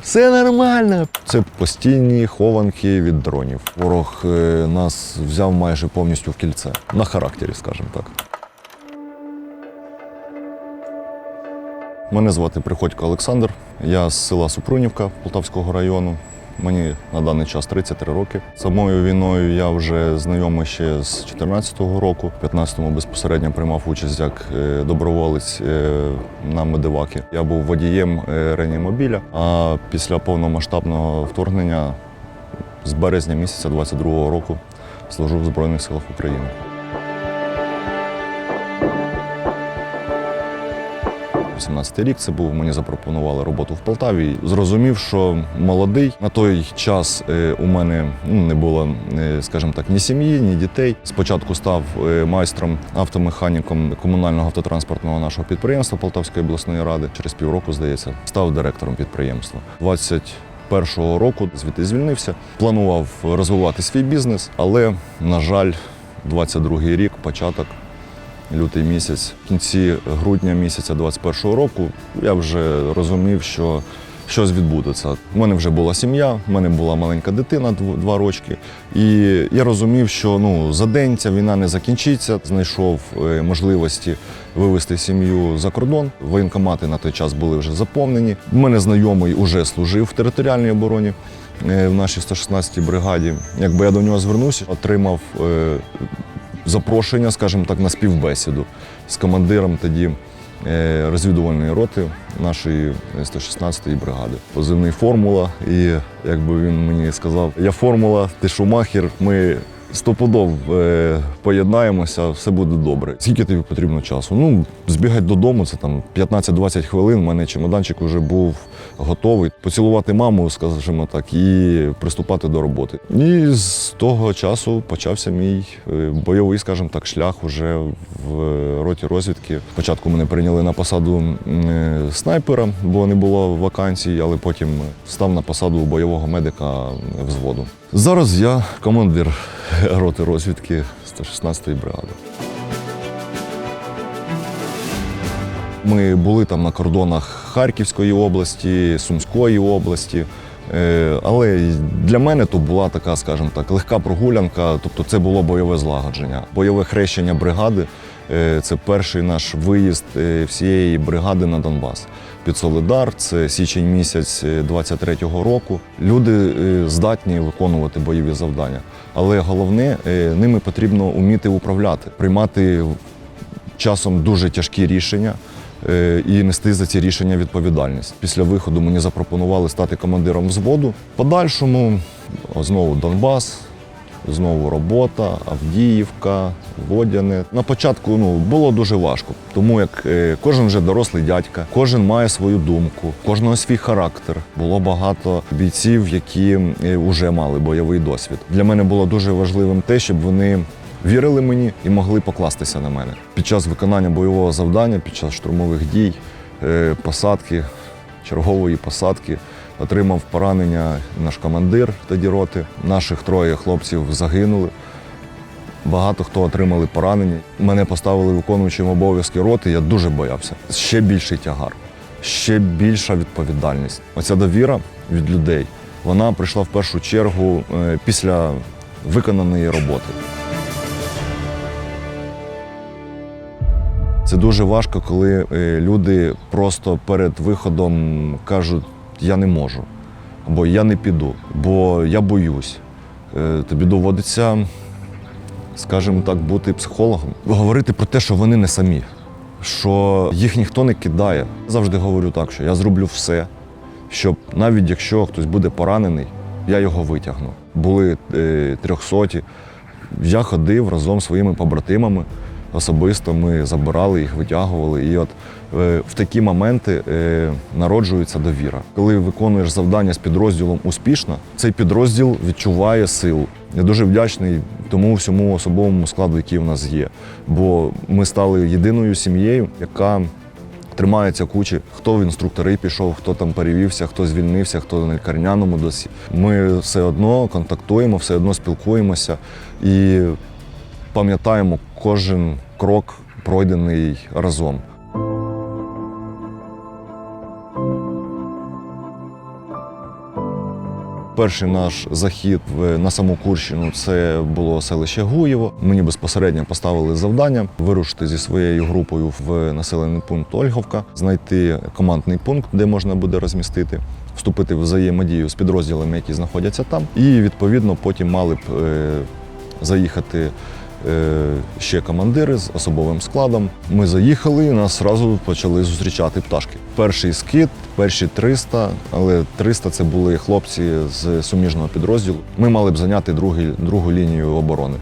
Все нормально. Це постійні хованки від дронів. Ворог е, нас взяв майже повністю в кільце. На характері, скажімо так. Мене звати Приходько Олександр. Я з села Супрунівка Полтавського району. Мені на даний час 33 роки. Самою війною я вже знайомий ще з 2014 року. В 15-му безпосередньо приймав участь як е, доброволець е, на медиваки. Я був водієм е, реанімобіля, а після повномасштабного вторгнення з березня місяця 22-го року служу в Збройних силах України. 18 рік це був. Мені запропонували роботу в Полтаві. Зрозумів, що молодий на той час е, у мене ну, не було, е, скажімо так, ні сім'ї, ні дітей. Спочатку став е, майстром автомеханіком комунального автотранспортного нашого підприємства Полтавської обласної ради. Через півроку, здається, став директором підприємства. 21-го року звідти звільнився. Планував розвивати свій бізнес, але на жаль, 22-й рік, початок лютий місяць, в кінці грудня місяця 21-го року я вже розумів, що щось відбудеться. У мене вже була сім'я, в мене була маленька дитина, два рочки. І я розумів, що ну, за день ця війна не закінчиться. Знайшов е, можливості вивезти сім'ю за кордон. Воєнкомати на той час були вже заповнені. У мене знайомий уже служив в територіальній обороні. е, В нашій 116-й бригаді, якби я до нього звернувся, отримав е, запрошення, скажімо так, на співбесіду з командиром тоді е, розвідувальної роти нашої 116-ї бригади. Позивний формула. І якби він мені сказав, я формула, ти шумахер, ми. Стопудов е, поєднаємося, все буде добре. Скільки тобі потрібно часу? Ну, збігати додому, це там 15-20 хвилин. У мене чемоданчик вже був готовий. Поцілувати маму, скажімо так, і приступати до роботи. І з того часу почався мій е, бойовий, скажімо так, шлях уже в роті розвідки. Спочатку мене прийняли на посаду е, снайпера, бо не було вакансій, але потім став на посаду бойового медика взводу. Зараз я командир роти розвідки 116-ї бригади. Ми були там на кордонах Харківської області, Сумської області. Е, Але для мене то була така, скажімо так, легка прогулянка, тобто це було бойове злагодження. Бойове хрещення бригади е, це перший наш виїзд е, всієї бригади на Донбас. Під Солидар, це січень місяць е, 23-го року. Люди здатні виконувати бойові завдання, але головне ними потрібно вміти управляти, приймати часом дуже тяжкі рішення і нести за ці рішення відповідальність. Після виходу мені запропонували стати командиром взводу. Подальшому знову Донбас, знову робота, Авдіївка, Водяне. На початку ну, було дуже важко, тому як е, кожен вже дорослий дядька, кожен має свою думку, кожного свій характер. Було багато бійців, які вже мали бойовий досвід. Для мене було дуже важливим те, щоб вони вірили мені і могли покластися на мене. Під час виконання бойового завдання, під час штурмових дій, е, посадки, чергової посадки отримав поранення наш командир тоді роти. Наших троє хлопців загинули. Багато хто отримали поранення. Мене поставили виконуючим обов'язки роти. Я дуже боявся. Ще більший тягар, ще більша відповідальність. Оця довіра від людей вона прийшла в першу чергу е, після виконаної роботи. Це дуже важко, коли е, люди просто перед виходом кажуть, я не можу, або я не піду, бо я боюсь. Е, Тобі доводиться, скажімо так, бути психологом, говорити про те, що вони не самі, що їх ніхто не кидає. Завжди говорю так, що я зроблю все, щоб навіть якщо хтось буде поранений, я його витягну. Були е, трьохсоті. Я ходив разом зі своїми побратимами. Особисто ми забирали їх, витягували. І от е, в такі моменти е, народжується довіра. Коли виконуєш завдання з підрозділом успішно, цей підрозділ відчуває силу. Я дуже вдячний тому всьому особовому складу, який в нас є. Бо ми стали єдиною сім'єю, яка тримається кучі. Хто в інструктори пішов, хто там перевівся, хто звільнився, хто на лікарняному досі. Ми все одно контактуємо, все одно спілкуємося і пам'ятаємо кожен крок, пройдений разом. Перший наш захід на саму Курщину це було селище Гуєво. Мені безпосередньо поставили завдання вирушити зі своєю групою в населений пункт Ольговка, знайти командний пункт, де можна буде розмістити, вступити в взаємодію з підрозділами, які знаходяться там, і відповідно потім мали б е, заїхати. Е, Ще командири з особовим складом. Ми заїхали, і нас одразу почали зустрічати пташки. Перший скид, перші 300, але 300 це були хлопці з суміжного підрозділу. Ми мали б зайняти другу, другу лінію оборони.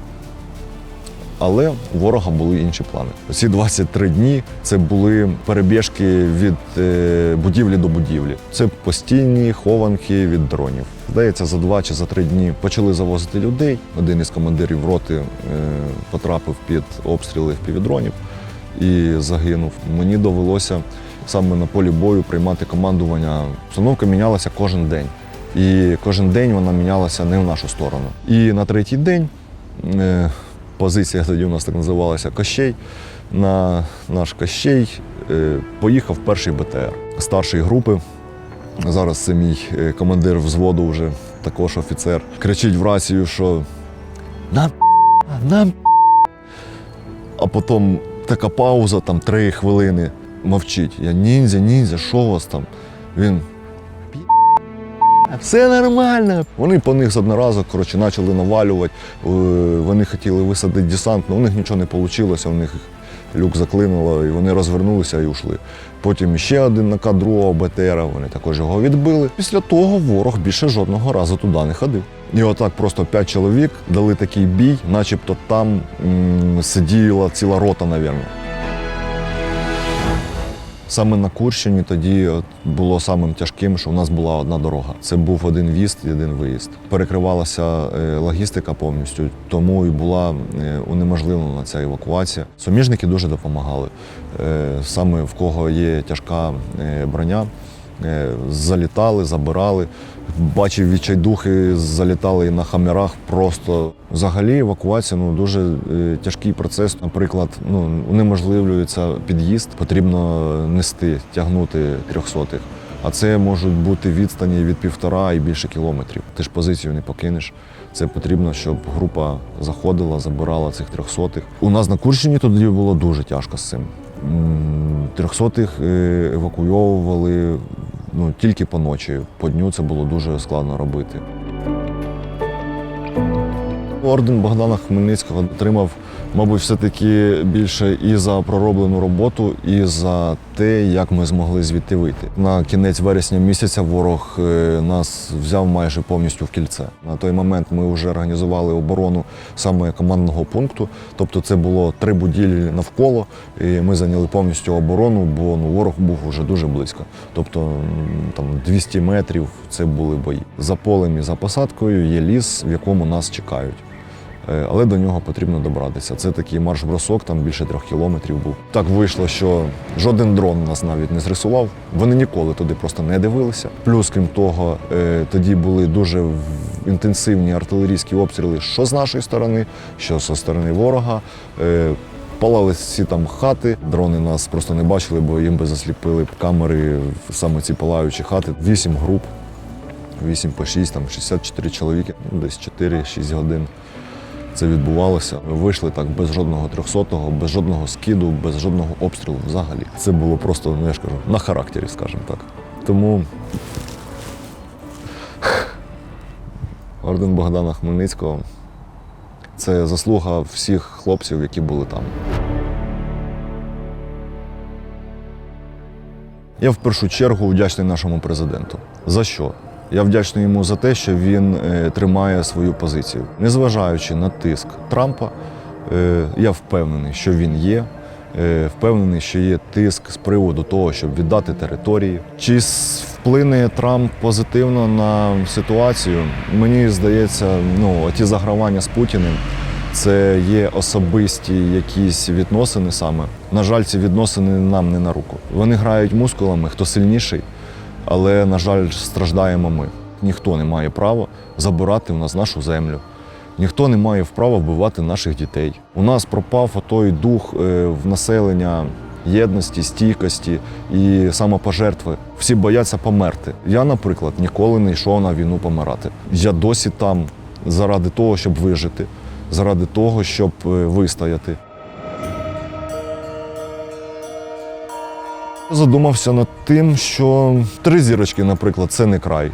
Але у ворога були інші плани. Ці 23 дні це були перебіжки від е, будівлі до будівлі. Це постійні хованки від дронів. Здається, за два чи за три дні почали завозити людей. Один із командирів роти е, потрапив під обстріли впівдронів і загинув. Мені довелося саме на полі бою приймати командування. Установка мінялася кожен день. І кожен день вона мінялася не в нашу сторону. І на третій день позиція тоді у нас так називалася Кощей. На наш Кощей е, поїхав перший БТР старшої групи. Зараз це мій е, командир взводу, вже також офіцер. Кричить в рацію, що нам нам. А потім така пауза, там три хвилини. Мовчить. Я ніндзя, ніндзя, що у вас там? Він Все нормально. Вони по них з одноразу коротше, почали навалювати. Е, Вони хотіли висадити десант, але у них нічого не вийшло, у них люк заклинило, і вони розвернулися і ушли. Потім ще один накат другого БТРа, вони також його відбили. Після того ворог більше жодного разу туди не ходив. І отак просто п'ять чоловік дали такий бій, начебто там м, сиділа ціла рота, мабуть. Саме на Курщині тоді було самим тяжким, що у нас була одна дорога. Це був один в'їзд один виїзд. Перекривалася е, логістика повністю, тому і була е, унеможливлена ця евакуація. Суміжники дуже допомагали. Е, Саме в кого є тяжка броня, залітали, забирали. Бачив відчайдухи, залітали на хамерах. Просто взагалі евакуація ну дуже е, тяжкий процес. Наприклад, ну унеможливлюється під'їзд, потрібно нести, тягнути трьохсотих. А це можуть бути відстані від півтора і більше кілометрів. Ти ж позицію не покинеш. Це потрібно, щоб група заходила, забирала цих трьохсотих. У нас на Курщині тоді було дуже тяжко з цим. Трьохсотих е, евакуйовували ну, тільки по ночі. По дню це було дуже складно робити. Орден Богдана Хмельницького отримав, мабуть, все-таки більше і за пророблену роботу, і за те, як ми змогли звідти вийти. На кінець вересня місяця ворог е, нас взяв майже повністю в кільце. На той момент ми вже організували оборону саме командного пункту. Тобто це було три будівлі навколо, і ми зайняли повністю оборону, бо ну, ворог був вже дуже близько. Тобто там 200 метрів це були бої. За полем і за посадкою є ліс, в якому нас чекають. Е, Але до нього потрібно добратися. Це такий марш-бросок, там більше трьох кілометрів був. Так вийшло, що жоден дрон нас навіть не зрисував. Вони ніколи туди просто не дивилися. Плюс, крім того, е, тоді були дуже інтенсивні артилерійські обстріли, що з нашої сторони, що зі сторони ворога. Е, Палали всі там хати, дрони нас просто не бачили, бо їм би засліпили камери саме ці палаючі хати. Вісім груп, вісім по шість, там 64 чоловіки, ну, десь 4-6 годин це відбувалося. Ми вийшли так без жодного трьохсотого, без жодного скиду, без жодного обстрілу взагалі. Це було просто, ну я ж кажу, на характері, скажімо так. Тому орден Богдана Хмельницького це заслуга всіх хлопців, які були там. Я в першу чергу вдячний нашому президенту. За що? Я вдячний йому за те, що він е, тримає свою позицію. Незважаючи на тиск Трампа, е, я впевнений, що він є. Е, Впевнений, що є тиск з приводу того, щоб віддати території. Чи вплине Трамп позитивно на ситуацію? Мені здається, ну ті загравання з Путіним це є особисті якісь відносини саме. На жаль, ці відносини нам не на руку. Вони грають мускулами, хто сильніший, але, на жаль, страждаємо ми. Ніхто не має права забирати в нас нашу землю. Ніхто не має права вбивати наших дітей. У нас пропав той дух е, в населення єдності, стійкості і самопожертви. Всі бояться померти. Я, наприклад, ніколи не йшов на війну помирати. Я досі там заради того, щоб вижити, заради того, щоб е, вистояти. Задумався над тим, що три зірочки, наприклад, це не край.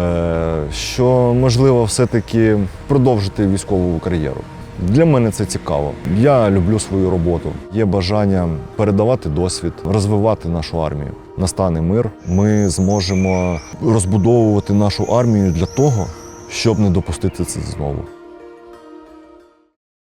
Е, Що можливо все-таки продовжити військову кар'єру. Для мене це цікаво. Я люблю свою роботу. Є бажання передавати досвід, розвивати нашу армію. Настане мир. Ми зможемо розбудовувати нашу армію для того, щоб не допустити це знову.